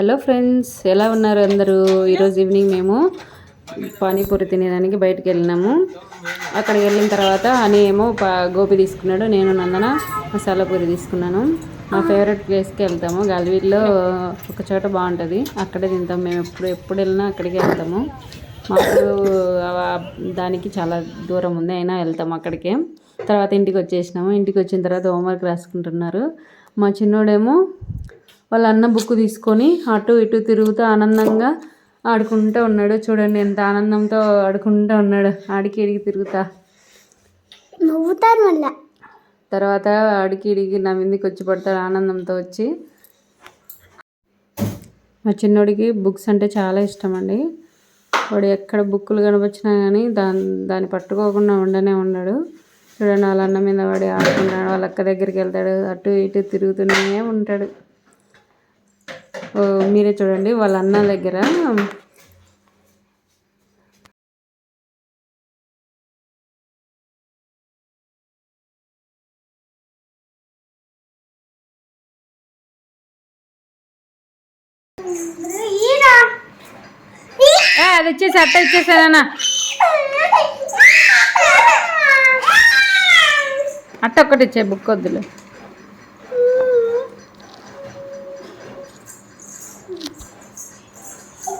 Hello friends ఎలా ఉన్నారు అందరూ? ఈరోజు ఈవినింగ్ మేము పానీపూరి తినేదానికి బయటకు వెళ్ళినాము. అక్కడికి వెళ్ళిన తర్వాత అని ఏమో పా గోపి తీసుకున్నాడు నేను నందన మసాలా పూరి తీసుకున్నాను. మా ఫేవరెట్ ప్లేస్కి వెళ్తాము. గాలివీడ్లో ఒక చోట బాగుంటుంది. అక్కడే తింటాం. మేము ఎప్పుడు ఎప్పుడు వెళ్ళినా అక్కడికే వెళ్తాము. మాకు దానికి చాలా దూరం ఉంది అయినా వెళ్తాము అక్కడికే. తర్వాత ఇంటికి వచ్చేసినాము. ఇంటికి వచ్చిన తర్వాత హోంవర్క్ రాసుకుంటున్నారు. మా చిన్నోడేమో వాళ్ళ అన్న బుక్ తీసుకొని అటు ఇటు తిరుగుతూ ఆనందంగా ఆడుకుంటూ ఉన్నాడు. చూడండి ఎంత ఆనందంతో ఆడుకుంటూ ఉన్నాడు. ఆడికి ఇడికి తిరుగుతా. నవ్వుతారు మళ్ళా. తర్వాత ఆడికి ఇడికి నా మీదకి వచ్చి పడతాడు ఆనందంతో వచ్చి. మా చిన్నోడికి బుక్స్ అంటే చాలా ఇష్టం అండి. వాడు ఎక్కడ బుక్కులు కనిపించినా కానీ దాన్ని దాన్ని పట్టుకోకుండా ఉండనే ఉన్నాడు చూడండి వాళ్ళ అన్న మీద వాడి ఆడుకుంటాడు. వాళ్ళ అక్క దగ్గరికి వెళ్తాడు. అటు ఇటు తిరుగుతూనే ఉంటాడు. మీరే చూడండి వాళ్ళ అన్న దగ్గర. అది ఇచ్చేసి అట్ట ఇచ్చేసానా అట్ట ఒక్కటి ఇచ్చే బుక్ వద్దులే.